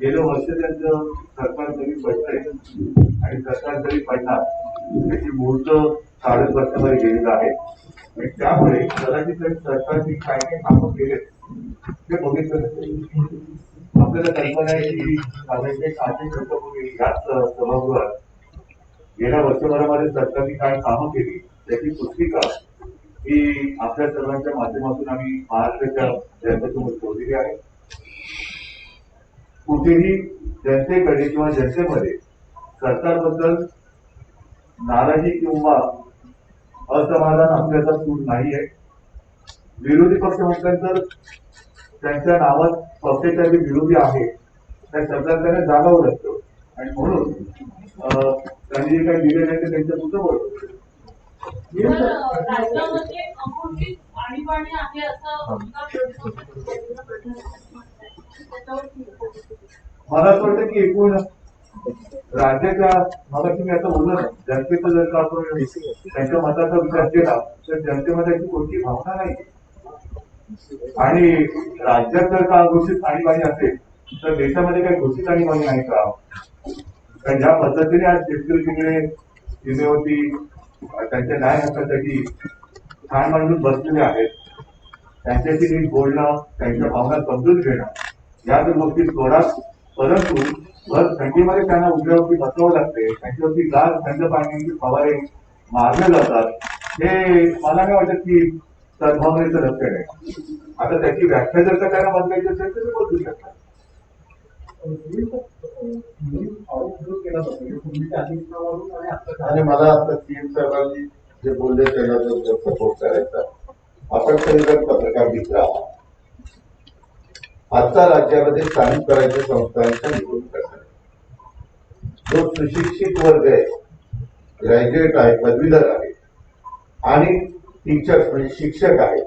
गेलं वर्ष त्यांचं सरकार जरी पडलंय आणि सरकार जरी पडणार त्याची मूर्त साडेच वर्षामध्ये गेलेलं आहे आणि त्यामुळे कदाचित सरकारची सरकारने काय काय कामं केले ते बघितलं आपल्याला कल्पना आहे की साधारणतः सहाशे वर्षापूर्वी याच सभागृहात गेल्या वर्षभरामध्ये सरकारने काय कामं केली त्याची पुस्तिका ही आपल्या सर्वांच्या माध्यमातून आम्ही महाराष्ट्राच्या जनतेसमोर ठेवलेली आहे. कुठेही जनतेकडे किंवा जनतेमध्ये सरकारबद्दल नाराजी किंवा असमाधान असल्याचा सूर नाही आहे विरोधी पक्ष म्हटल्यानंतर त्यांच्या नावात पक्षाच्या जे विरोधी आहे. त्या शब्दात त्यांना जागावं लागतं आणि म्हणून अं, त्यांनी जे काही दिले नाही ते त्यांच्या पुढचं बरोबर तर राज्यामध्ये अपुरती आणीबाणी आहे असं त्याच्यावर मला असं वाटतं की एकूण राज्याच्या मला तुम्ही आता बोललं ना जनतेचं जर का आपण त्यांच्या मताचा विचार केला तर जनतेमध्ये अशी कोणती भावना नाही. आणि राज्यात जर का घोषित आणीबाणी असेल तर देशामध्ये काही घोषित आणीबाणी आहे का? कारण ज्या पद्धतीने आज शेतकरी तिकडे सीमेवरती त्यांच्या न्याय हक्कासाठी ठाण मांडून बसलेले आहेत त्यांच्याशी नीट बोलणं त्यांच्या भावना समजून घेणं या जर गोष्टी सोडाच परंतु भर थंडीमध्ये त्यांना उघड्यावरती बसवावं लागते. त्यांच्यावरती गार थंड पाण्याची फवारे मारले जातात हे मला नाही वाटत की सद्भावनेचं लक्षण आहे. आता त्याची व्याख्या जर का त्यांना बदलायची असेल तर बदलू शकतात. आणि मला आता तीन साहेबांनी जे बोलले त्याला सपोर्ट करायचा. आपण जर पत्रकार मित्र आहात आजचा राज्यामध्ये स्थानिक स्वराज्य संस्थांच्या निवडणुका झाल्या. जो सुशिक्षित वर्ग आहे ग्रॅज्युएट आहे पदवीधर आहे आणि टीचर्स म्हणजे शिक्षक आहेत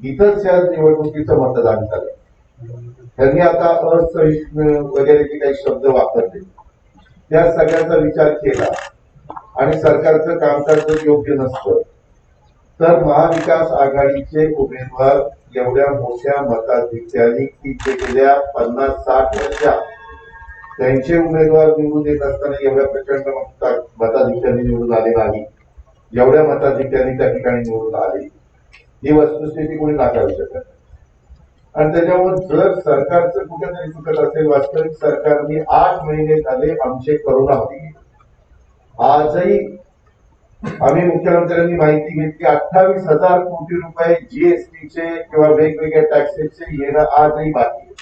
इथंच या निवडणुकीचं मतदान झालं त्यांनी आता असहिष्णु वगैरे जे काही शब्द वापरले त्या सगळ्याचा विचार केला आणि सरकारचं कामकाज जर योग्य नसतं तर महाविकास आघाडीचे उमेदवार एवढ्या मोठ्या मताधिकारी की गेल्या पन्नास साठ वर्षात त्यांचे उमेदवार निवडून येत असताना एवढ्या प्रचंड मताधिकारी निवडून आले नाही. एवढ्या मताधिकारी त्या ठिकाणी निवडून आले. ही वस्तुस्थिती कोणी नाकारू शकत आणि त्याच्यामुळे जर सरकारचं कुठेतरी चुकत असेल वास्तविक सरकारने आठ महिने झाले आमचे करोना होते. आजही आम्ही मुख्यमंत्र्यांनी माहिती घेतली अठ्ठावीस हजार कोटी रुपये जीएसटीचे किंवा वेगवेगळ्या टॅक्सेसचे येणं आजही बाकी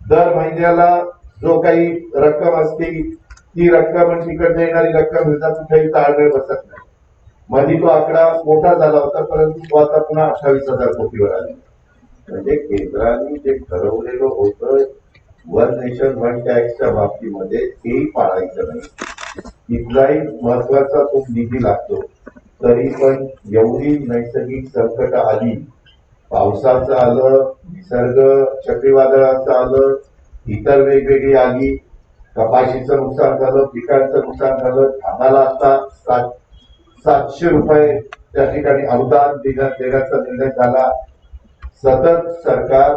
दर महिन्याला जो काही रक्कम असते ती रक्कम आणि तिकडनं येणारी रक्कम ह्याचा कुठेही ताळमेळ बसत नाही. मध्ये तो आकडा मोठा झाला होता परंतु तो आता पुन्हा अठ्ठावीस हजार कोटीवर आले. म्हणजे केंद्राने जे ठरवलेलं होतं वन नेशन वन टॅक्सच्या बाबतीमध्ये तेही पाळायचं नाही. इतकाही महत्त्वाचा तो निधी लागतो. तरी पण एवढी नैसर्गिक संकट आली. पावसाचं आलं निसर्ग चक्रीवादळाचं आलं इतर वेगवेगळी आली. कपाशीचं नुकसान झालं पिकांचं नुकसान झालं. धानाला आता सात सातशे रुपये त्या ठिकाणी अनुदान देण्याचा निर्णय झाला. सतत सरकार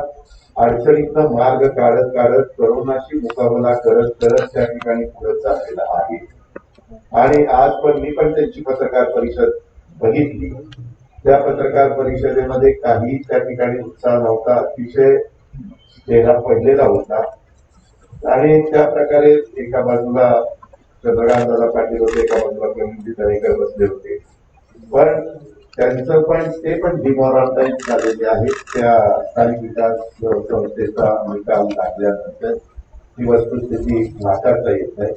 अडचणीतनं मार्ग काढत काढत करोनाशी मुकाबला करत करत त्या ठिकाणी पुढे चाललेला आहे. आणि आज पण मी पण त्यांची पत्रकार परिषद बघितली. त्या पत्रकार परिषदेमध्ये काही त्या ठिकाणी उत्साह नव्हता अतिशय चेहरा पडलेला होता. आणि त्या प्रकारे एका बाजूला चंद्रकांतदादा पाटील होते एका बाजूला प्रवीणजी दरेकर बसले होते. पण त्यांचं पण ते पण डिमोरलाइज झालेले आहेत. त्या स्थानिक विकास संस्थेचा निकाल लागल्यानंतर ही वस्तुस्थिती नाकारता येत नाही.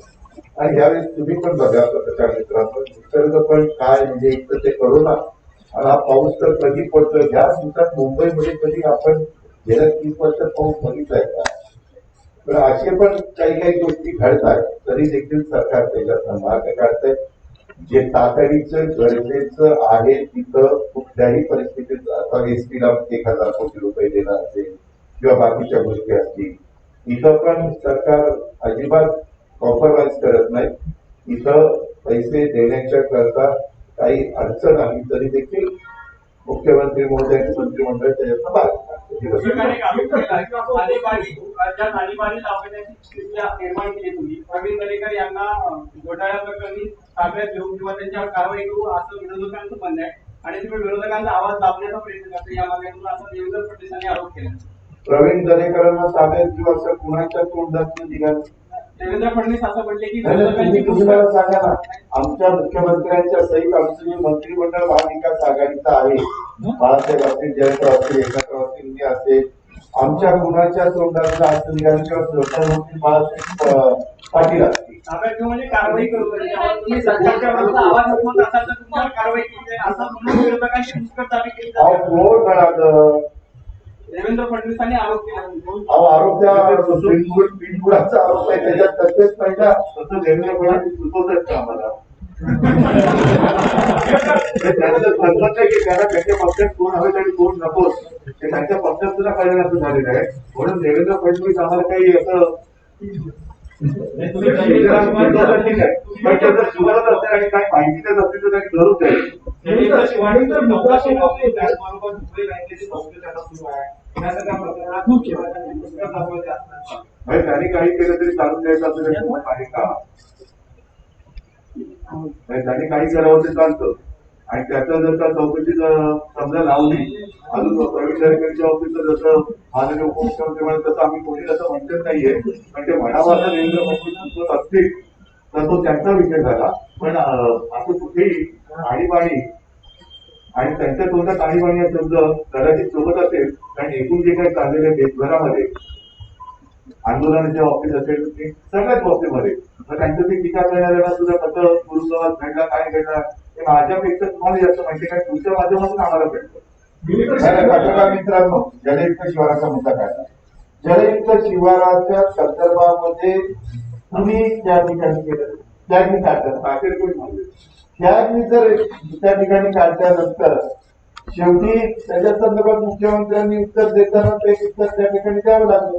आणि यावेळेस तुम्ही पण बघा पत्रकार मित्रांनो निसर्ग पण काय म्हणजे एक तर ते करोना. आणि हा पाऊस तर कधी पडतो ह्या दिवसात मुंबईमध्ये कधी आपण गेल्या तीस वर्षात पाऊस बघितलाय का? पण असे पण काही काही गोष्टी घडतात तरी देखील सरकार त्याच्यातनं मार्ग काढतंय. जे तातडीचं गरजेचं आहे तिथं कुठल्याही परिस्थितीत आता एस टीला एक हजार कोटी रुपये देणार असेल किंवा बाकीच्या गोष्टी असतील इथं पण सरकार अजिबात कॉम्प्रोमाइज करत नाही. इथं पैसे देण्याच्या करता काही अडचण आली तरी देखील मुख्यमंत्री महोदय मंत्रिमंडळ त्याच्यातनं मार्ग ठिकाणी एक आरोप आणीबाणी राज्यात आणीबाणी लावण्याची निर्माण केली तुम्ही प्रवीण दरेकर यांना ताब्यात घेऊन किंवा त्यांच्यावर कारवाई करू असं विरोधकांचं म्हणणं आहे आणि तुम्ही विरोधकांचा आवाज दाबण्याचा प्रयत्न या असं देवेंद्र फडणवीसांनी आरोप केला प्रवीण दरेकरांना ताब्यात घेऊ असं कुणाच्या तोंडात दिला? देवेंद्र फडणवीस असं म्हटले की नाही, नाही, तुम्ही विरोधकांची तुम्ही मला सांगा ना आमच्या मुख्यमंत्र्यांच्या सहित आमचं जे मंत्रिमंडळ महाविकास आघाडीचं आहे बाळासाहेब असतील जयंत असतील एकनाथ असतील मी असेल आमच्या कुणाच्या तोंडातलं असं निघालं किंवा सहकारमंत्री बाळासाहेब पाटील असतील. म्हणजे कारवाई करू त्याच्यावर तुम्ही सरकारच्या विरुद्ध आवाज उठवत असाल तर तुमच्यावर कारवाई केली असं म्हणून दाबी केली कोण म्हणालं देवेंद्र फडणवीसांनी आरोप केला. आरोप त्या बिनबुडाचा आरोप आहे त्याच्यात तसेच पाहिजे तसं देवेंद्र फडणवीस सुचवतात का आम्हाला? त्यांचं आहे की त्यांच्या पक्षात कोण हवे आणि कोण नको ते त्यांच्या पक्षात सुद्धा कळलं असं झालेलं आहे. म्हणून देवेंद्र फडणवीस आम्हाला काही असं सुचवतात ठीक काही तर त्यांनी आहे त्यांनी काही केलं तरी चालून द्यायचं असं काही आहे का त्याने काही करावं ते चालतं आणि त्याचा जर का चौकशी समजा लावली अजून प्रवीण दरेकरच्या ऑफिसचं जसं माननीय उपमुख्यमंत्री म्हणत तसं आम्ही कोणी असं म्हणत नाहीये. पण ते म्हणावं असं देवेंद्र फडणवीस असतील तर तो त्यांचा विषय झाला. पण असं कुठेही आणीबाणी आणि त्यांच्या तोंडात आणीबाणी हा शब्द कदाचित सोबत असेल कारण एकूण जे काही चाललेले देशभरामध्ये आंदोलनाच्या बाबतीत असेल सगळ्याच बाबतीमध्ये मग त्यांचं ते टीका करणाऱ्यांना सुद्धा कसं गुरुप्रवास घडला काय घडला माझ्यापेक्षा तुम्हाला जास्त माहिती काय तुमच्या माध्यमातून आम्हाला पत्रकार मित्रांनो जलयुक्त शिवाराचा मुद्दा काय जलयुक्त शिवाराच्या संदर्भामध्ये तुम्ही त्या ठिकाणी केलं त्यानी काढलं साखर कोणी म्हणले त्यानी जर त्या ठिकाणी काढल्यानंतर शेवटी त्याच्या संदर्भात मुख्यमंत्र्यांनी उत्तर देताना ते उत्तर त्या ठिकाणी द्यावं लागलं.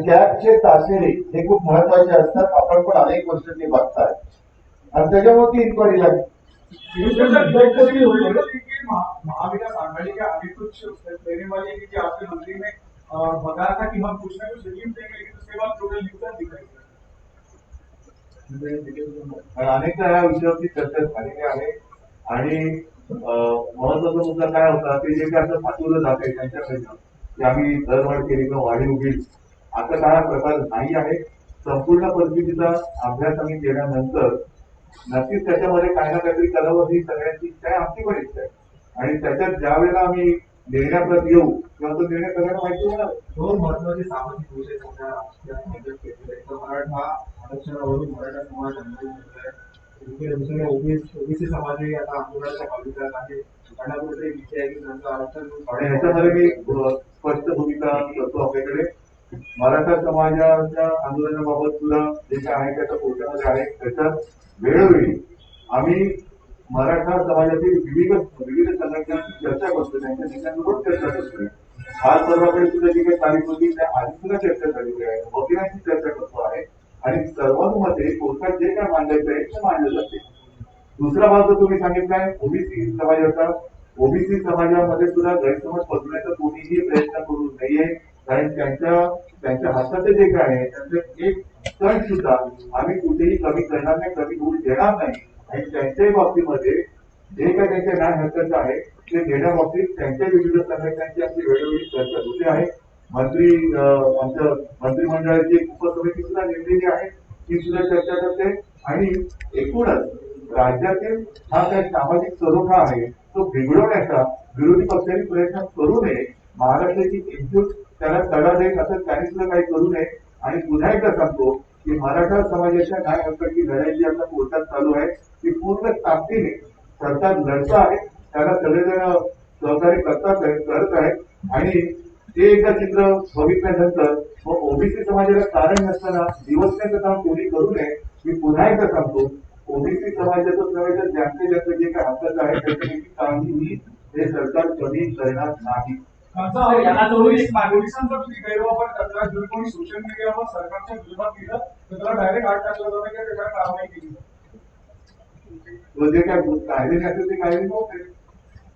कॅबचे तासेरे हे खूप महत्त्वाचे असतात. आपण पण अनेक वर्ष ते बघताय. आणि त्याच्यामुळे ती इन्क्वायरी लागली. महाविकास आघाड़ी के आगे कुछ देने वाले हैं कि आपके मंत्री ने बताया था कि हम कुछ ना कुछ रिलीफ देंगे लेकिन उसके बाद टोटल न्यूट्रल दिखाई कारण अनेकदा या विषयावरती चर्चा झालेली आहे. आणि महत्त्वाचा मुद्दा काय होता ते जे काय असं पाठवलं जात आहे त्यांच्याकडनं की आम्ही दरवाढ केली किंवा वाढीव होईल आता काय प्रकार नाही आहे. संपूर्ण परिस्थितीचा अभ्यास आम्ही केल्यानंतर नक्कीच त्याच्यामध्ये काही ना काहीतरी करावं ही सगळ्यांची इच्छा आहे आमची पण इच्छा आहे. आणि त्याच्यात ज्या वेळेला आम्ही निर्णयाप्रत येऊ किंवा तो निर्णय सगळ्यांना माहिती होणार. दोन महत्त्वाचे सामाजिक विषय सध्या मराठा आरक्षणावरून मराठा समाज आंदोलन ओबीसी समाजही आता आंदोलनाच्या बाजूला आहे. कुठेतरी विषय आहे की त्यांचं आरक्षण आणि ह्याच्यामध्ये मी स्पष्ट भूमिका करतो आपल्याकडे. मराठा समाजाच्या आंदोलनाबाबत सुद्धा जे काय आहे त्याच्या कोर्टामध्ये आहे. त्याच्यात वेळोवेळी आम्ही मराठा समाजातील विविध विविध संघटनांची चर्चा करतो त्यांच्या नेत्यांबरोबर चर्चा करतोय आज सर्वांकडे सुद्धा जी काही तारीख होती त्या आधी सुद्धा चर्चा झालेली आहे. वकिलांची चर्चा करतो आहे. आणि सर्वांमध्ये कोर्टात जे काय मांडायचं आहे ते मांडलं जाते दुसरा भाग जो तुम्ही सांगितलाय ओबीसी समाजाचा. ओबीसी समाजामध्ये सुद्धा गैरसमज पसरण्याचा कोणीही प्रयत्न करू नये. कारण त्यांच्या त्यांच्या हाताचे जे काय आहे त्यांचे एक सण सुद्धा आम्ही कुठेही कमी करणार नाही कमी होऊ देणार नाही. आणि त्यांच्याही बाबतीमध्ये जे काय त्यांच्या न्याय हक्काचं आहे ते देण्याबाबतीत त्यांच्या विविध संघटनांची आमची वेळोवेळी चर्चा होते आहे. मंत्री आमच्या मंत्रिमंडळाची उपसमिती सुद्धा नेमलेली आहे. ती सुद्धा चर्चा करते. आणि एकूणच राज्यातील हा काही सामाजिक सरोखा आहे तो बिघडवण्याचा विरोधी पक्षांनी प्रयत्न करू नये. महाराष्ट्राची एकजूट त्याला तडा देईल असं त्यांनी सुद्धा काही करू नये. आणि पुन्हा एकदा सांगतो की मराठा समाजाच्या न्याय हक्काची लढाई जी आता कोर्टात चालू आहे. ती पूर्ण ताकदीने सरकार लढता आहे. त्याला सगळेजण सहकार्य करतात करत आहेत. आणि ते एकदा चित्र बघितल्यानंतर मग ओबीसी समाजाला कारण नसताना दिवसण्याचं काम कोणी करू नये. मी पुन्हा एकदा सांगतो ओबीसी समाजाचं समाजात जास्तीत जास्त जे काही हक्काचं आहे त्याच्यापैकी काळजी हे सरकार कमी करणार नाही. याला तुम्ही गैरवापर करता जर कोणी सोशल मीडियावर सरकारच्या विरोधात केलं तर त्याला डायरेक्ट आठ टाकलं जातं किंवा त्याच्यावर कारवाई केली जाते. तो जे काय कायदे असेल ते कायदे नव्हते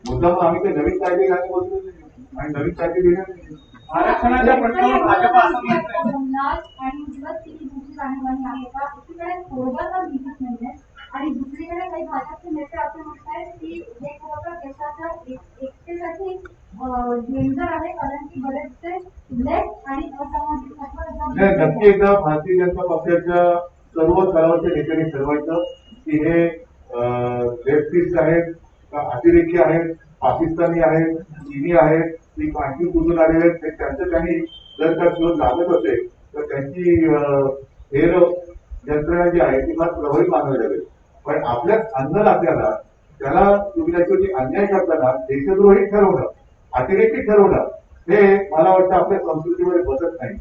मुद्दाम आम्ही ते नवीन कायदे घालून नाही. आणि नवीन देणार नाही. आरक्षणाच्या प्रश्नावर भाजप असं आणि उजवत किती दुसरी आणीबाणी आहे का एकीकडे तोडगा तर दिसत नाहीये आणि दुसरीकडे काही भाजपचे नेते असं म्हणतायत की हे खरं तर देशाच्या एक- एकतेसाठी डेंजर आहे कारण की बरेचसे आणि असामाजिक नक्की एकदा भारतीय जनता पक्षाच्या सर्व स्तरावरच्या ठिकाणी ठरवायचं की हे लेफ्टिस्ट आहेत का अतिरेकी आहेत पाकिस्तानी आहेत चीनी आहेत ती आणखी कुठून आलेले आहेत ते त्यांचं काही जर का शोध लागत असेल तर त्यांची हेर यंत्रणा जी आहे ती फार प्रभावी मानवी लागेल पण आपल्याच लागल्याला त्याला तुम्ही त्याच्यावरती अन्याय करताना देशद्रोही ठरवणं अतिरेकी ठरवणं हे मला वाटतं आपल्या संस्कृतीमध्ये बसत नाही.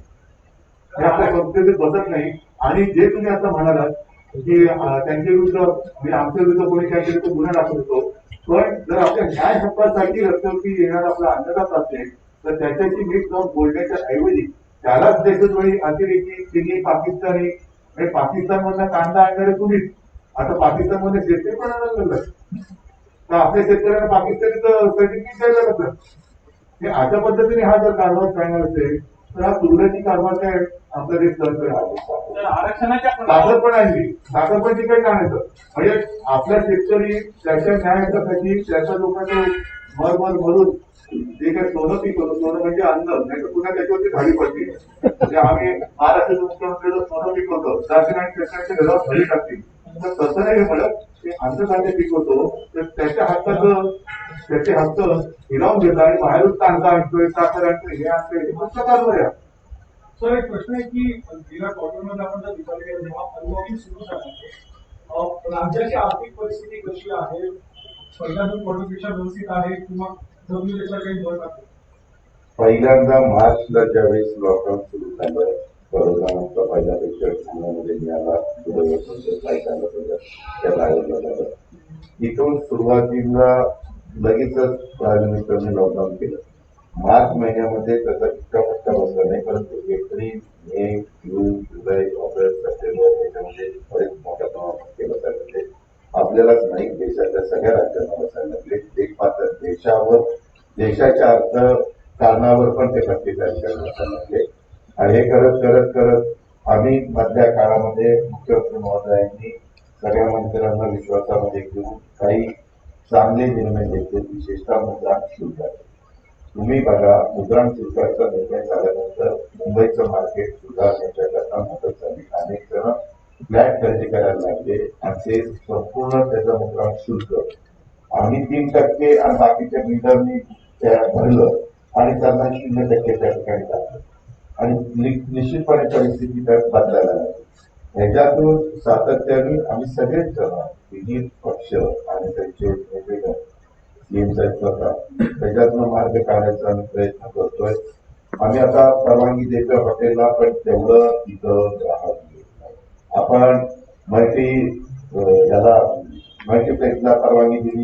हे आपल्या संस्कृतीत बसत नाही. आणि जे तुम्ही आता म्हणालात की त्यांच्या विरुद्ध म्हणजे आमच्या विरुद्ध कोणी काहीतरी तो गुन्हा दाखवतो पण जर आपल्या न्याय हक्कासाठी रस्त्यावरती येणारा आपला अन्नदात असेल तर त्याच्याशी मीठ जाऊन बोलण्याच्या ऐवजी त्यालाच देशद्रोही अतिरेकी चिनी पाकिस्तानी म्हणजे पाकिस्तानमधनं कांदा आणणारे तुम्हीच. आता पाकिस्तानमध्ये शेतकरी पण आणायला तर आपल्या शेतकऱ्यांना पाकिस्तानीचं सर्टिफिकेट द्यायला लागलं हे अशा पद्धतीने हा जर कारभार चालणार असेल तर हा सुरवाती कारभार काय आपला देश तर आरक्षणाच्या प्रश्नावर पण आणली साखर पण तिकडे आणायचं म्हणजे आपला शेतकरी त्याच्या न्यायासाठी त्याच्या लोकांचं मरमर मरून जे काही सोनं पिकवलं सोनं म्हणजे अन्न नाही तर पुन्हा त्याच्यावरती झाडी पडली. म्हणजे आम्ही महाराष्ट्राचे मुख्यमंत्री सोनं पिकवतो त्याचे आणि शेतकऱ्यांच्या घरावर झाडी टाकली. तर तसं नाही म्हणत ते अन्नधान्य पिकवतो तर त्याच्या हक्काचं त्याचे हक्क हिरावून घेतो आणि बाहेरून कांदा आणतोय साखर आणतोय हे आणतोय हे कसं कारभार आहे. सर एक प्रश्न आहे की गेल्या क्वार्टरमध्ये आपण जर विचार केला जेव्हा अनलॉकिंग सुरू झालं राज्याची आर्थिक परिस्थिती कशी आहे? पहिल्या दोन क्वार्टरपेक्षा व्यवस्थित आहे किंवा जमीन त्याच्यावर काही भर टाकतो पहिल्यांदा मार्चला ज्यावेळेस लॉकडाऊन सुरू झालं कोरोनाचा पहिला पेशंट पुण्यामध्ये मिळाला दुर्दैवाचं काही झालं होतं त्या बाहेरला झालं इथून सुरुवातीला लगेचच प्राईम मिनिस्टरने लॉकडाऊन केलं. मार्च महिन्यामध्ये त्याचा इतका फटका बसला नाही परंतु एप्रिल मे जून जुलै ऑगस्ट सप्टेंबर याच्यामध्ये बरेच मोठ्या प्रमाणात फटके बसायला लागले आपल्यालाच नाही देशाच्या सगळ्या राज्यांना बसायला लागले एक मात्र देशावर देशाच्या अर्थ कारणावर पण ते फटके तयार करायला लागले आणि हे करत करत करत आम्ही मधल्या काळामध्ये मुख्यमंत्री महोदयांनी सगळ्या मंत्र्यांना विश्वासामध्ये घेऊन काही चांगले निर्णय घेतले. विशेषतः मुद्रांक शुल्क. तुम्ही बघा मुद्रांक शुल्काचा निर्णय झाल्यानंतर मुंबईचं मार्केट सुधारण्याच्या मदत झाली. अनेक जण फ्लॅट खरेदी करायला लागले आणि ते संपूर्ण त्याचं मुद्रांक शुल्क. आम्ही तीन टक्के आणि बाकीच्या बिल्डरनी त्या भरलं आणि त्यांना शून्य टक्के त्या ठिकाणी टाकलं. आणि नि- निश्चितपणे परिस्थिती त्यात बदलायला लागली. ह्याच्यातून सातत्याने आम्ही सगळेच जण विविध पक्ष आणि त्यांचे वेगवेगळे सीएम साहेब स्वतः त्याच्यातनं मार्ग काढायचा आम्ही प्रयत्न करतोय. आम्ही आता परवानगी देतो हॉटेलला पण तेवढं तिथं ग्राहक आपण मल्टी याला मल्टीप्लेक्सला परवानगी दिली.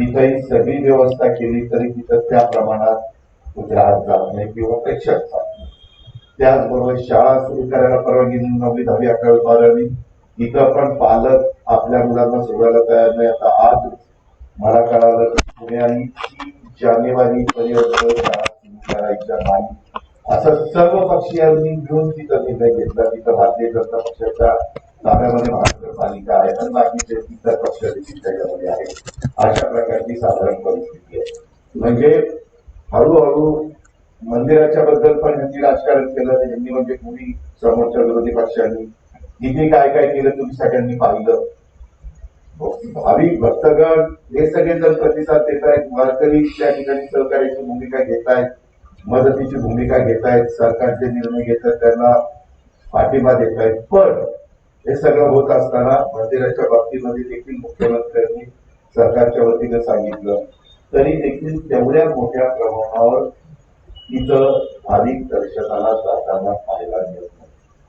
तिथंही सगळी व्यवस्था केली तरी तिथं त्या प्रमाणात ग्राहक जात नाही किंवा प्रेक्षक जात त्याचबरोबर शाळा सुरू करायला परवानगी दिली नववी दहावी अकरावी बारावी. इथं पण पालक आपल्या मुलांना सोडायला तयार नाही. आता आज मला कळालं की पुण्याने जानेवारी परिवर्तन करायच्या नाही? असं सर्व पक्षीयांनी मिळून तिथं निर्णय घेतला. तिथं भारतीय जनता पक्षाच्या ताब्यामध्ये महानगरपालिका आहे. आणि बाकीचे इतर पक्ष देखील त्याच्यामध्ये आहे अशा प्रकारची साधारण परिस्थिती आहे. म्हणजे हळूहळू मंदिराच्या बद्दल पण यांनी राजकारण केलं यांनी म्हणजे कोणी समोरच्या विरोधी पक्षांनी. किती काय काय केलं तुम्ही सगळ्यांनी पाहिलं. भाविक भक्तगण हे सगळे जर प्रतिसाद देत आहेत वारकरी त्या ठिकाणी सहकार्याची भूमिका घेत आहेत मदतीची भूमिका घेत आहेत सरकारचे निर्णय घेत आहेत त्यांना पाठिंबा देत आहेत पण हे सगळं होत असताना मंदिराच्या बाबतीमध्ये देखील मुख्यमंत्र्यांनी सरकारच्या वतीने सांगितलं. तरी देखील तेवढ्या मोठ्या प्रमाणावर तिथं भाविक दर्शनाला जाताना पाहायला मिळत.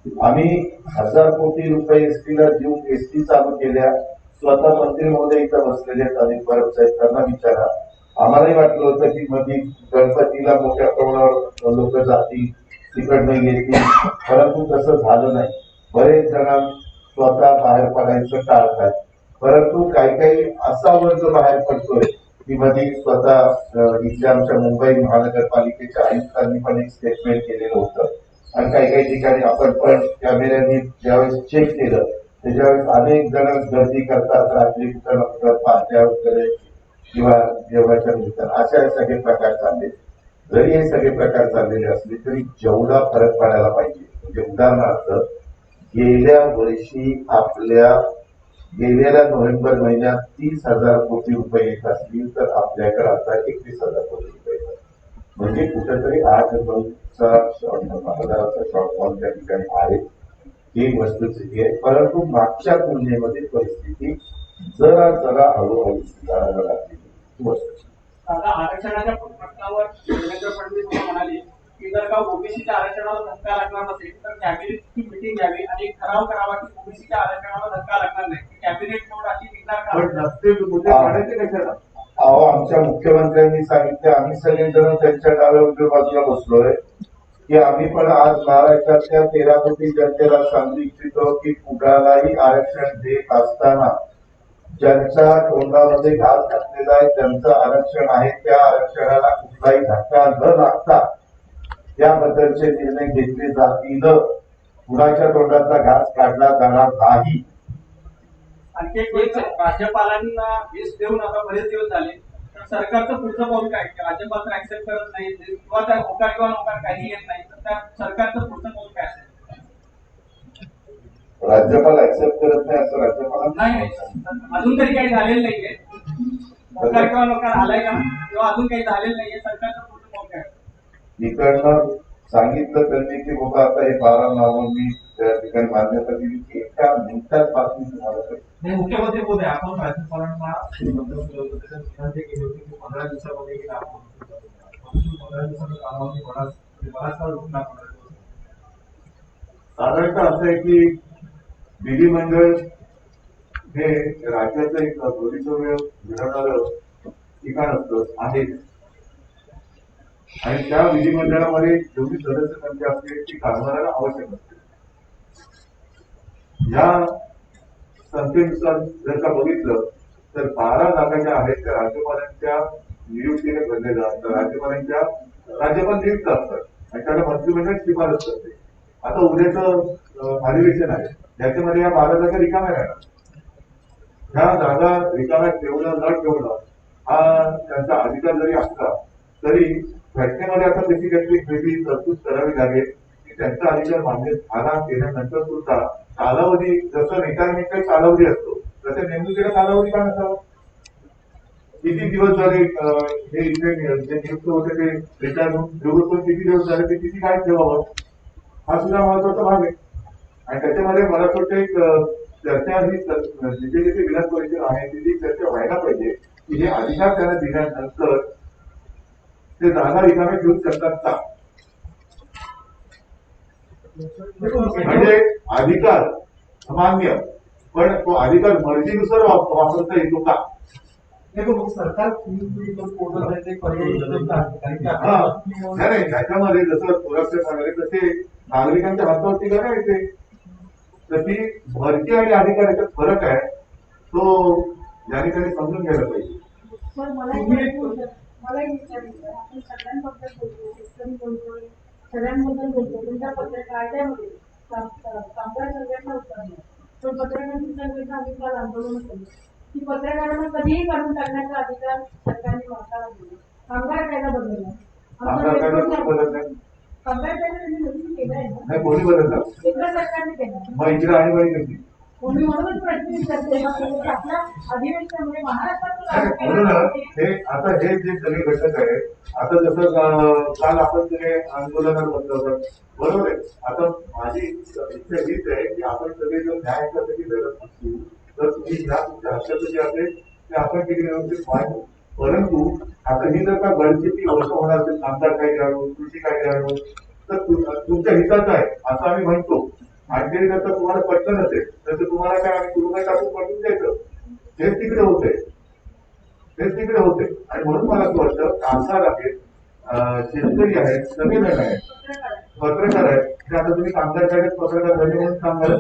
नाही आम्ही हजार कोटी रुपये एसटीला देऊन एसटी चालू केल्या. स्वतः मंत्री महोदय इथं बसलेले आहेत परब साहेब त्यांना विचारा. आम्हालाही वाटलं होतं की मध्ये गणपतीला मोठ्या प्रमाणावर लोक जातील तिकडनं येतील. परंतु तसं झालं नाही. बरेच जण स्वतः बाहेर पडायचं टाळतात परंतु काही काही असा वर्ग बाहेर पडतोय. ती स्वतः इथल्या आमच्या मुंबई महानगरपालिकेच्या आयुक्तांनी पण एक स्टेटमेंट केलेलं होतं. आणि काही काही ठिकाणी आपण पण कॅमेऱ्यांनी ज्यावेळेस चेक केलं त्याच्यावेळेस अनेक जण गर्दी करतात रात्री कुठं कुठं पार्ट्या वगैरे किंवा जेवणाच्या निमित्तानं. अशा सगळे प्रकार चालले. जरी हे सगळे प्रकार चाललेले असले तरी जेवढा फरक पडायला पाहिजे. म्हणजे उदाहरणार्थ गेल्या वर्षी आपल्या गेलेल्या नोव्हेंबर महिन्यात तीस हजार कोटी रुपये येत असतील तर आपल्याकडे आता एकवीस हजार कोटी रुपये येतात. म्हणजे कुठेतरी आठ नऊचा हजाराचा शॉर्टफॉल त्या ठिकाणी आहे. ही वस्तुस्थिती आहे. परंतु मागच्या तुलनेमध्ये परिस्थिती जरा जरा हळूहळू सुधारायला लागली. वस्तुस्थिती. आरक्षणाच्या प्रश्नावर देवेंद्र फडणवीस म्हणाले की जर का ओबीसीच्या आरक्षणाला धक्का लागणार नसेल तर कॅबिनेटची मिटिंग घ्यावी आणि ठराव करावा की ओबीसीच्या आरक्षणाला धक्का लागणार नाही. कॅबिनेट अशी निघणार का अहो आमच्या मुख्यमंत्र्यांनी सांगितले आम्ही सगळेजण त्यांच्या डाव्या उजव्या बाजूला बसलोय. की आम्ही पण आज महाराष्ट्रातल्या तेरा कोटी जनतेला सांगू इच्छितो की कुणालाही आरक्षण देत असताना ज्यांच्या तोंडामध्ये घास घातलेला आहे ज्यांचं आरक्षण आहे त्या आरक्षणाला कुठलाही धक्का न लागता त्याबद्दलचे निर्णय घेतले जातील कुणाच्या तोंडातला घास काढला जाणार नाही. राज्यपालांना हेच देऊन आता बरेच दिवस झाले तर सरकारचं पुढचं पाऊल काय? राज्यपाल तर ऍक्सेप्ट करत नाही किंवा त्या होकार किंवा नोकार काही येत नाही तर त्या सरकारचं पुढचं पाऊल काय असेल? राज्यपाल ऍक्सेप्ट करत नाही असं राज्यपालांना नाही नाही. अजून तरी काही झालेलं नाहीये. होकार किंवा नोकार आलाय का? किंवा अजून काही झालेलं नाहीये सरकारचं पुढचं पाऊल काय? इकडनं सांगितलं त्यांनी की बाबा आता हे बारा नावं मी त्या ठिकाणी मान्यता दिली की एका मिनिटात बातमी. नाही मुख्यमंत्री बोलले आपण विनंती केली होती की पंधरा दिवसामध्ये पंधरा दिवसाचा कालावधी बराच बराच काळ दिवस साधारणतः असं आहे की विधिमंडळ हे राज्याचं एक भवितव्य घडवणारं ठिकाण असतं आहे. आणि त्या विधिमंडळामध्ये जेवढी सदस्य त्यांचे असते ती कारभाराला आवश्यक असते. या संस्थेनुसार जर का बघितलं तर बारा जागा ज्या आहेत त्या राज्यपालांच्या नियुक्तीने भरलेल्या असतात. राज्यपालांच्या राज्यपाल नियुक्त असतात. आणि त्याला मंत्रिमंडळ शिफारस करते. आता उद्याचं अधिवेशन आहे. ज्याच्यामध्ये या बारा जागा रिकाम्या राहणार. ह्या जागा रिकाम्या ठेवणं न ठेवणं हा त्यांचा अधिकार जरी असला तरी घटनेमध्ये आता त्याची काहीतरी वेगळी तरतूद करावी लागेल. की त्यांचा अधिकार मान्य झाला केल्यानंतर सुद्धा कालावधी जसं रिटायरमेंट काही कालावधी असतो तसं नेमणुकीचा कालावधी का नसावा किती दिवस झाले हे इथे जे नियुक्त होते ते रिटायर होऊन निवृत्त होऊन किती दिवस झाले ते किती काय ठेवावं? हा सुद्धा महत्त्वाचा भाग आहे. आणि त्याच्यामध्ये मला असं वाटतं एक चर्चा ही जिथे जिथे विधान परिषद आहे तिथे चर्चा व्हायला पाहिजे की हे अधिकार त्यांना दिल्यानंतर ते जागा रिकामे घेऊ शकतात का? म्हणजे अधिकार मान्य पण तो अधिकार मर्जीनुसार वाप- वापरता येतो का? नाही सरकार हा. त्याच्यामध्ये जसं सुरक्षा म्हणाले तसे नागरिकांच्या हातावरती काय येते? तर ती भरती आणि अधिकार याच्यात फरक आहे. तो या ठिकाणी समजून घ्यायला पाहिजे. मला विचारायचं. आपण सगळ्यांबद्दल बोलतो शेतकरी बोलतोय सगळ्यांबद्दल बोलतो पण त्या पत्र कायद्यामध्ये काम- कामगार संघटना उत्तर पण पत्रकारांची संघटना अधिकार आंदोलन केलं की पत्रकारांना कधीही काढून टाकण्याचा अधिकार सरकारने मारताना दिला कामगार कायदा बदलला. कामगार कायदा त्यांनी केलाय ना? नाही कोणी बदलला? केंद्र सरकारने केला. मग इकडे आणीबाणी कशी? कोणी म्हणूनच प्रश्न आपल्या म्हणून केलेलं हे आता हे जे सगळे घटक आहेत आता जसं काल आपण सगळे आंदोलनात बसलो होतो बरोबर आहे. आता माझी इच्छा हीच आहे की आपण सगळे जर लढत असू तर तुम्ही ह्या तुमच्या हक्काचं जे असेल ते आपण किती व्यवस्थित परंतु आता ही जर का गडचिती गोष्ट होणार असेल आमदार कायदे आणू कृषी कायदे आणू तर तुमच्या हिताचं आहे असं आम्ही म्हणतो. आणखी जर तुम्हाला पटलं नसेल तर ते तुम्हाला काय आम्ही तुरुंगात टाकून पाठवून द्यायचं? तेच तिकडे होते. हेच तिकडे होते. आणि म्हणून मला असं वाटतं कामगार आहेत शेतकरी आहेत सगळेजण आहेत पत्रकार आहेत ते आता तुम्ही कामगार पत्रकार झाले म्हणून कामगार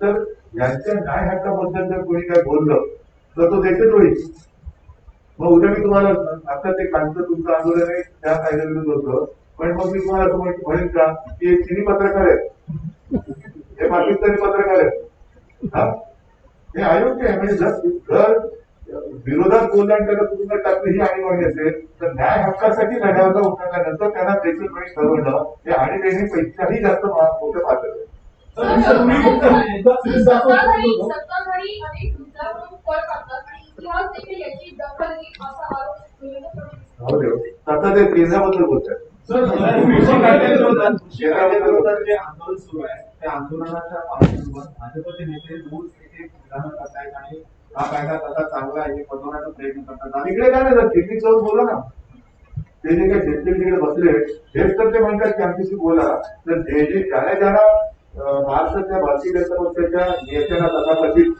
तर यांच्या न्याय हक्काबद्दल जर कोणी काय बोललं तर तो देशद्रोही मग उद्या मी तुम्हाला आता ते कालचं तुमचं आंदोलन आहे त्या कायद्याविरुद्ध होतं. पण मग मी तुम्हाला म्हणेन का की हे चिनी पत्रकार आहेत. हे पाकिस्तानी पत्रकार आहेत. हा? हे अयोग्य आहे. म्हणजे जर जर विरोधात त्याला तुम्ही जर टाकली ही आणीबाणी असेल तर न्याय हक्कासाठी लढ्याचा उठल्यानंतर त्यांना प्रेक्षकपणे ठरवणं हे आणि देणे पेक्षाही जास्त मोठं पात्र आहे देखील दखल हो. आता ते केंद्राबद्दल बोलतात. आंदोलन सुरू आहे. त्या आंदोलनाच्या पार्श्वभूमीवर भाजपचे नेते रोज एक एक करतायत आणि हा कायदा कसा चांगला आहे हे बनवण्याचा प्रयत्न करतात आणि इकडे काय नाही दिल्लीत जाऊन बोला ना ते जे काही शेतकरी तिकडे बसले हेच तर ते म्हणतात की आमच्याशी बोला तर हे जे ज्याला ज्याला महाराष्ट्राच्या भारतीय जनता पक्षाच्या नेत्यांना तथाकथित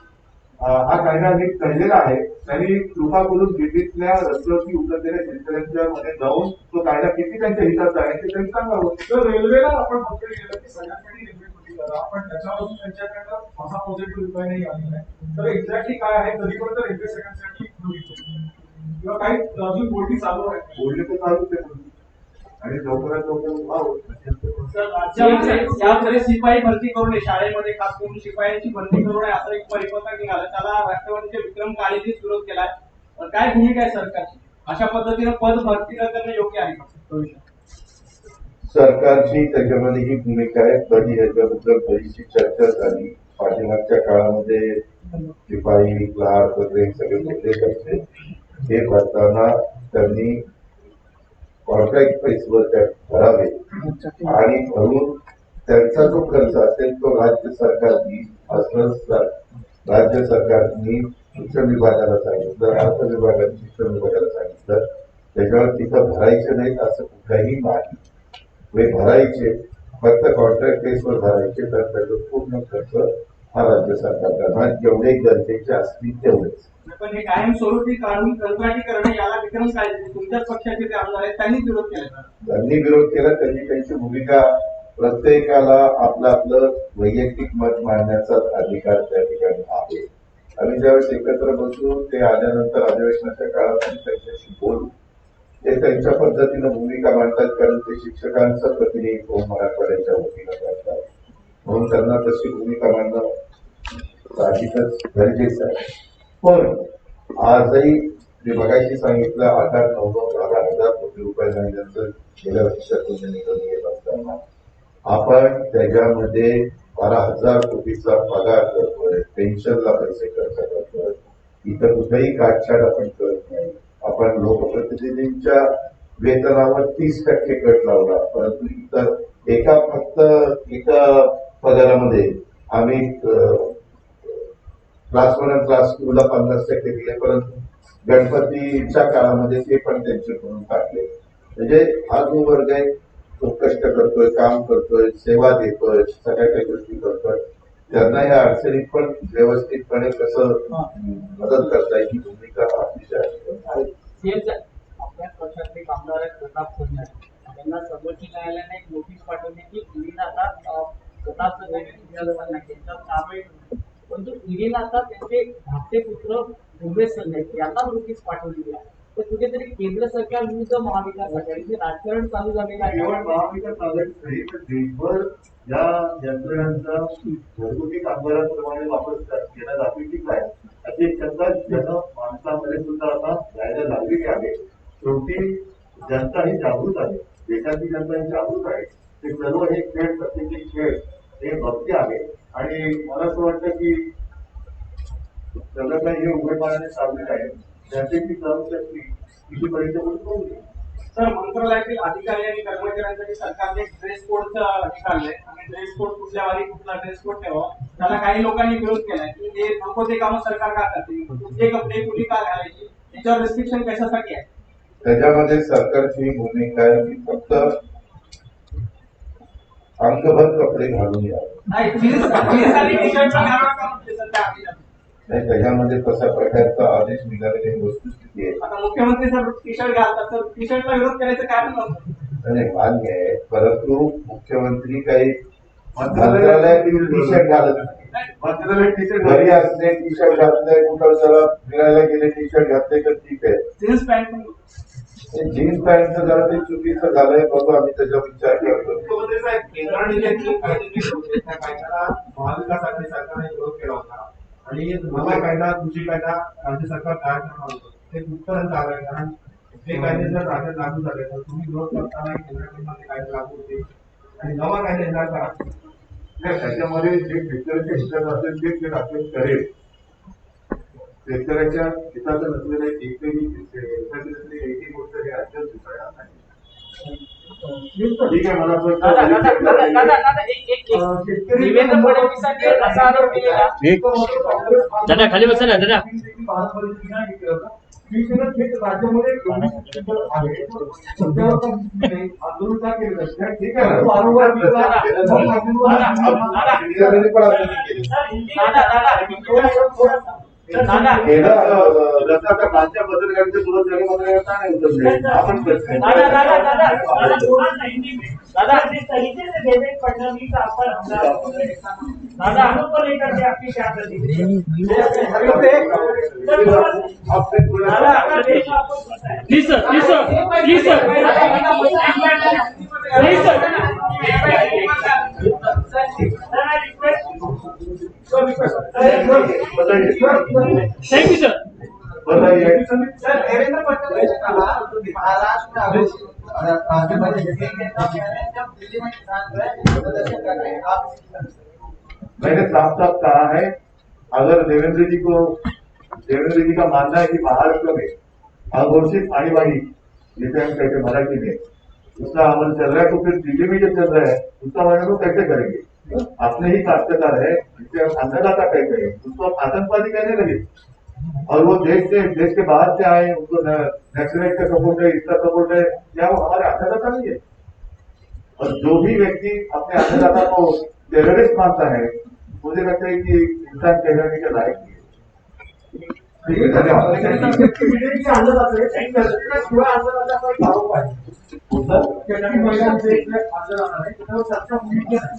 हा कायदा नीट कळलेला आहे त्यांनी कृपा करून दिल्लीतल्या रस्त्यावरती उतरलेल्या शेतकऱ्यांच्या मध्ये जाऊन तो कायदा किती त्यांच्या हिताचा आहे ते त्यांनी सांगावं तर रेल्वेला आपण फक्त गेलं की सगळ्यांसाठी रेल्वे कृती करा पण त्याच्यावरून त्यांच्याकडनं असा पॉझिटिव्ह रिप्लाय नाही आलेला आहे तर एक्झॅक्टली काय आहे कधीपर्यंत रेल्वे सगळ्यांसाठी? किंवा काही अजून बोलणी चालू आहे बोलले तर चालूच आहे. आणि लवकरात लवकर व्हावं सर राज्यामध्ये यामध्ये शिपाई भरती करू नये शाळेमध्ये खास करून शिपायांची भरती करू नये असं एक परिपत्रक निघालं. त्याला राष्ट्रवादीचे विक्रम काळेजीच विरोध केलाय. काय भूमिका आहे सरकारची? अशा पद्धतीनं पद भरती करणं योग्य आहे का? सरकारची त्याच्यामध्ये ही भूमिका आहे. कधी ह्याच्याबद्दल बरीचशी चर्चा झाली. पाठीमागच्या काळामध्ये शिपाई क्लार्क वगैरे सगळे मुद्दे करते हे भरताना त्यांनी कॉन्ट्रॅक्ट बेसवर त्या भरावे आणि भरून त्यांचा जो खर्च असेल तो राज्य सरकारनी असं राज्य सरकारनी शिक्षण विभागाला सांगितलं अर्थ विभागाने शिक्षण विभागाला सांगितलं. त्याच्यावर तिथं भरायचे नाहीत असं कुठंही नाही. वे भरायचे फक्त कॉन्ट्रॅक्ट बेसवर भरायचे तर त्याचा पूर्ण खर्च हा राज्य सरकार करणार जेवढे गरजेचे असतील तेवढेच. पण हे कायमस्वरूपी कंत्राटी करणं याला विक्रम काळेजी तुमच्याच पक्षाचे ते आमदार आहेत त्यांनीच विरोध केला त्यांनी विरोध केला त्यांनी त्यांची भूमिका प्रत्येकाला आपलं आपलं वैयक्तिक मत मांडण्याचा अधिकार त्या ठिकाणी आहे. आणि ज्यावेळेस एकत्र बसू ते आल्यानंतर अधिवेशनाच्या काळात आम्ही त्यांच्याशी बोलू. ते त्यांच्या पद्धतीनं भूमिका मांडतात कारण ते शिक्षकांचं प्रतिनिधित्व मराठवाड्याच्या वतीनं करतात. म्हणून त्यांना तशी भूमिका मांडणं साहजिकच गरजेचं आहे. पण आजही मी मगाशी सांगितलं आठ आठ नऊ नऊ दहा हजार कोटी रुपये त्यांचं गेल्या वर्षातून निघून येत असताना. आपण त्याच्यामध्ये बारा हजार कोटीचा पगार करतोय पेन्शनला पैसे खर्च करतोय इथं कुठेही काटछाट आपण करत नाही. आपण लोकप्रतिनिधींच्या वेतनावर तीस टक्के कट लावला परंतु इतर एका फक्त एका पगारामध्ये आम्ही क्लास वन आणि क्लास टू ला पन्नास टक्के दिले परंतु गणपतीच्या काळामध्ये ते पण त्यांच्याकडून काढले म्हणजे हा जो वर्ग आहे तो कष्ट करतोय काम करतोय सेवा देतोय सगळ्या काही गोष्टी करतोय. त्यांना या अडचणीत पण व्यवस्थितपणे कसं मदत करता येईल ही भूमिका अतिशय आपल्या पक्षातले आहेत प्रताप फडणवीस त्यांना सर्वोच्च न्यायालयाने एक नोटीस पाठवली की ईडीनं आता परंतु ईडीनं आता त्यांचे धाकटे पुत्र उमेश संजय यांना नोटीस पाठवलेली आहे. तर कुठेतरी केंद्र सरकार विरुद्ध महाविकास आघाडीचे राजकारण चालू झालेलं केवळ आहे महाविकास आघाडी नाही तर देशभर या यंत्रणांचा घरगुती कामगारांप्रमाणे वापर केला जातो की काय अशी शंका जन माणसामध्ये सुद्धा आता जायला लागलेली आहे. शेवटी जनता ही जागृत आहे. देशाची जनता ही जागृत आहे. ते सर्व हे खेळ प्रत्येकी खेळ हे भक्ती आहे. आणि मला असं वाटतं की काही हे उघडपणाने साधलेलं आहे त्याची सहनशक्ती कितीपर्यंत करून घ्या सर मंत्रालयातील अधिकारी आणि कर्मचाऱ्यांसाठी सरकारने ड्रेस कोडचं हे काढलंय. आणि ड्रेस कोड कुठल्या वारी कुठला ड्रेस कोड ठेवा. त्याला काही लोकांनी विरोध केलाय की हे नको ते कामं सरकार का करते कुठले कपडे कुठे का घालायची? त्याच्यावर रिस्ट्रिक्शन कशासाठी आहे? त्याच्यामध्ये सरकारची भूमिका आहे. की फक्त अंगभर कपडे घालून यावे नाही टी नाही त्याच्यामध्ये तशा प्रकारचा आदेश निघालेली वस्तुस्थिती आहे. मुख्यमंत्री सर टी शर्ट घालतात तर टी शर्टला विरोध करायचं कारण नव्हतं. आणि मान्य आहे. परंतु मुख्यमंत्री काही मंत्रालयातील टी शर्ट घालत नाही. मंत्रालय टीचर घरी असले टी शर्ट घातले कुठं जरा फिरायला गेले टी शर्ट घातले तर ठीक आहे. जीन्स पॅन्ट जीन्स पॅन्टचं जरा ते चुकीचं झालंय बघू आम्ही त्याचा विचार करतो. जे केले होते त्या कायद्याला महाविकास आघाडी सरकारने विरोध केला होता. आणि नवा कायदा कृषी कायदा राज्य सरकार तयार करणार होतं. ते कुठपर्यंत आलंय कारण ते कायदे जर राज्यात लागू झाले तर तुम्ही विरोध करताना केंद्राकडून ते कायदे लागू होते. आणि नवा कायदा येणार नाही, त्याच्यामध्ये जे शेतकऱ्याच्या हिताचं असेल तेच ते राखीव करेल. शेतकऱ्याच्या हिताचं नसलेलं एकही नसलेली एकही गोष्ट हे राज्यात स्वीकारणार नाही ठीक आहे मला असं वाटतं- दादा दादा दादा एक एक एक. देवेंद्र फडणवीसांनी असा आरोप केलेला. दादा, खाली बसा ना, दादा. राज्यामध्ये आंदोलन का केलं ठीक आहे. वारंवार दादा. दादा दादा केलं, जसं जसं आता कालच्या पत्रकारांचे सुरत झाले पत्रकार का नाही उतरले आपण दादा थँक्यू सर मैंने साफ साफ कहा है अगर देवेंद्र जी को देवेंद्र जी का मानना है कि महाराष्ट्र में अघोषित आणीबाणी जिसे हम कहते मराठी में उसका अमल चल रहा है तो फिर दिल्ली में जो चल रहा है उसका वर्णन वो कैसे करेंगे? अपने ही काश्तकार है हम अन्नदाता कहते हैं उसको हम आतंकवादी कहने लगे। और वो देश से, देश के बाहर से आए, उनको नक्सलाइट का सपोर्ट है, इसका सपोर्ट है, क्या वो हमारे अन्नदाता नहीं है? और जो भी व्यक्ति अपने अन्नदाता को टेररिस्ट मानता है, मुझे लगता है कि इंसान कहलाने के लायक नहीं है। धन्यवाद बीजेपीचे आंदोलन आहे शिवाय आंदोलनाचा एक आरोप आहे शेतकरी महिलांचे एक आंदोलन आहे त्याच्यावर चर्चा होईल की नाही?